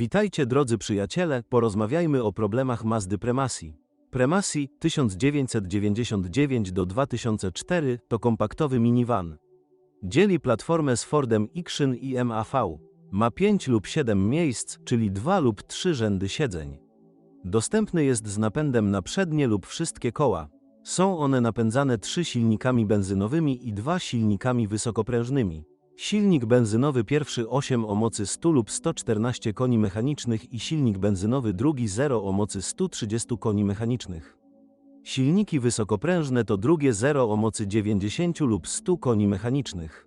Witajcie drodzy przyjaciele, porozmawiajmy o problemach Mazdy Premasi. Premasi 1999 do 2004 to kompaktowy minivan. Dzieli platformę z Fordem Iction i MAV. Ma 5 lub 7 miejsc, czyli 2 lub 3 rzędy siedzeń. Dostępny jest z napędem na przednie lub wszystkie koła. Są one napędzane 3 silnikami benzynowymi i 2 silnikami wysokoprężnymi. Silnik benzynowy pierwszy 8 o mocy 100 lub 114 koni mechanicznych i silnik benzynowy drugi 0 o mocy 130 koni mechanicznych. Silniki wysokoprężne to drugie 0 o mocy 90 lub 100 koni mechanicznych.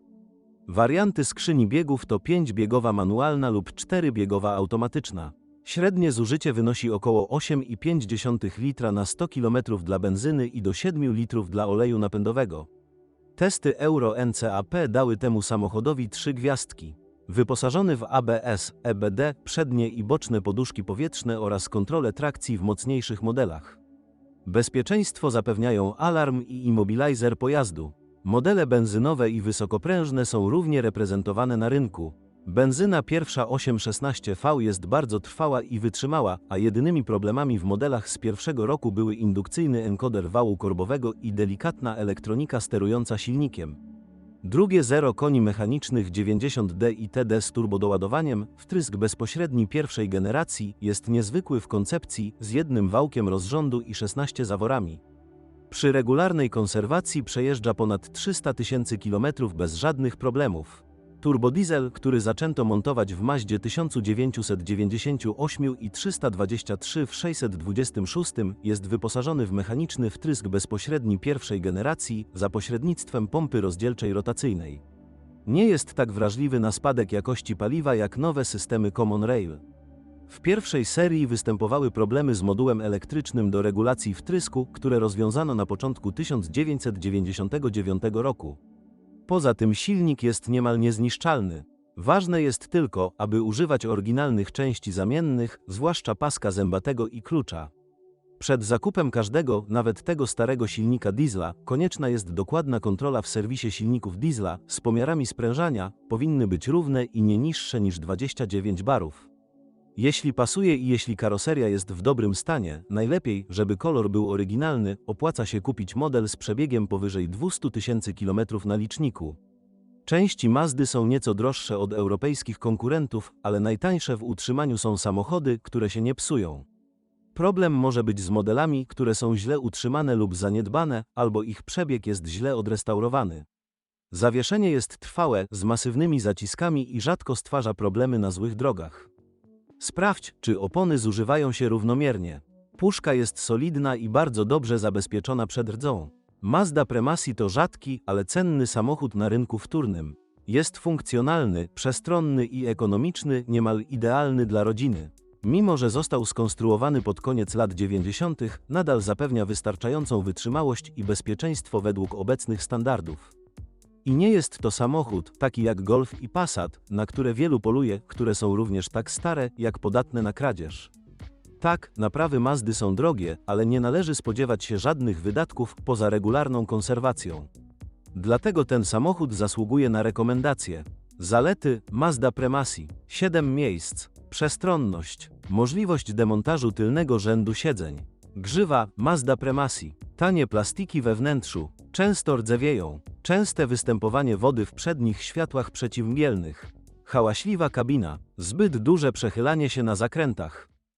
Warianty skrzyni biegów to 5-biegowa manualna lub 4-biegowa automatyczna. Średnie zużycie wynosi około 8,5 litra na 100 km dla benzyny i do 7 litrów dla oleju napędowego. Testy Euro NCAP dały temu samochodowi trzy gwiazdki. Wyposażony w ABS, EBD, przednie i boczne poduszki powietrzne oraz kontrolę trakcji w mocniejszych modelach. Bezpieczeństwo zapewniają alarm i immobilizer pojazdu. Modele benzynowe i wysokoprężne są równie reprezentowane na rynku. Benzyna pierwsza 816V jest bardzo trwała i wytrzymała, a jedynymi problemami w modelach z pierwszego roku były indukcyjny encoder wału korbowego i delikatna elektronika sterująca silnikiem. Drugie 0 koni mechanicznych 90D i TD z turbodoładowaniem, wtrysk bezpośredni pierwszej generacji, jest niezwykły w koncepcji z jednym wałkiem rozrządu i 16 zaworami. Przy regularnej konserwacji przejeżdża ponad 300 tysięcy kilometrów bez żadnych problemów. Turbodiesel, który zaczęto montować w Maździe 1998 i 323 w 626, jest wyposażony w mechaniczny wtrysk bezpośredni pierwszej generacji za pośrednictwem pompy rozdzielczej rotacyjnej. Nie jest tak wrażliwy na spadek jakości paliwa jak nowe systemy Common Rail. W pierwszej serii występowały problemy z modułem elektrycznym do regulacji wtrysku, które rozwiązano na początku 1999 roku. Poza tym silnik jest niemal niezniszczalny. Ważne jest tylko, aby używać oryginalnych części zamiennych, zwłaszcza paska zębatego i klucza. Przed zakupem każdego, nawet tego starego silnika diesla, konieczna jest dokładna kontrola w serwisie silników diesla z pomiarami sprężania, powinny być równe i nie niższe niż 29 barów. Jeśli pasuje i jeśli karoseria jest w dobrym stanie, najlepiej, żeby kolor był oryginalny, opłaca się kupić model z przebiegiem powyżej 200 tysięcy km na liczniku. Części Mazdy są nieco droższe od europejskich konkurentów, ale najtańsze w utrzymaniu są samochody, które się nie psują. Problem może być z modelami, które są źle utrzymane lub zaniedbane, albo ich przebieg jest źle odrestaurowany. Zawieszenie jest trwałe, z masywnymi zaciskami i rzadko stwarza problemy na złych drogach. Sprawdź, czy opony zużywają się równomiernie. Puszka jest solidna i bardzo dobrze zabezpieczona przed rdzą. Mazda Premasi to rzadki, ale cenny samochód na rynku wtórnym. Jest funkcjonalny, przestronny i ekonomiczny, niemal idealny dla rodziny. Mimo, że został skonstruowany pod koniec lat 90., nadal zapewnia wystarczającą wytrzymałość i bezpieczeństwo według obecnych standardów. I nie jest to samochód, taki jak Golf i Passat, na które wielu poluje, które są również tak stare, jak podatne na kradzież. Tak, naprawy Mazdy są drogie, ale nie należy spodziewać się żadnych wydatków poza regularną konserwacją. Dlatego ten samochód zasługuje na rekomendacje. Zalety Mazda Premasi 7 miejsc, przestronność, możliwość demontażu tylnego rzędu siedzeń, grzywa Mazda Premasi, tanie plastiki we wnętrzu, często rdzewieją, częste występowanie wody w przednich światłach przeciwmgielnych, hałaśliwa kabina, zbyt duże przechylanie się na zakrętach,